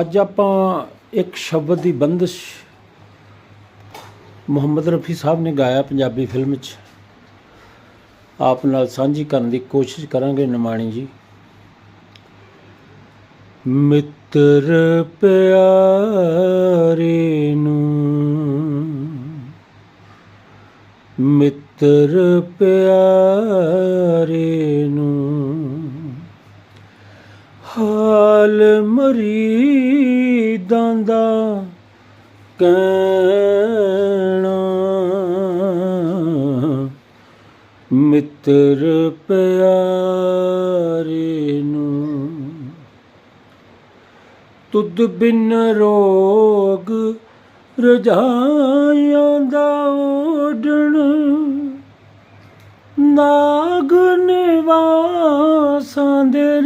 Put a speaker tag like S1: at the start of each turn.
S1: ਅੱਜ ਆਪਾਂ ਇੱਕ ਸ਼ਬਦ ਦੀ ਬੰਦਸ਼ ਮੁਹੰਮਦ ਰਫੀ ਸਾਹਿਬ ਨੇ ਗਾਇਆ ਪੰਜਾਬੀ ਫਿਲਮ 'ਚ ਆਪ ਨਾਲ ਸਾਂਝੀ ਕਰਨ ਦੀ ਕੋਸ਼ਿਸ਼ ਕਰਾਂਗੇ ਨਿਮਾਣੀ ਜੀ। ਮਿੱਤਰ ਪਿਆਰੇ ਨੂੰ, ਮਿੱਤਰ ਪਿਆਰੇ ਹਾਲ ਮਰੀਦਾਂ ਦਾ ਕਹਿਣਾ। ਮਿੱਤਰ ਪਿਆਰੇ ਨੂੰ ਤੁਧ ਬਿਨ ਰੋਗ ਰਜਾਈਆਂ ਦਾ ਓਡਣ ਨਾਗ ਨਿਵਾਸਾਂ ਦੇ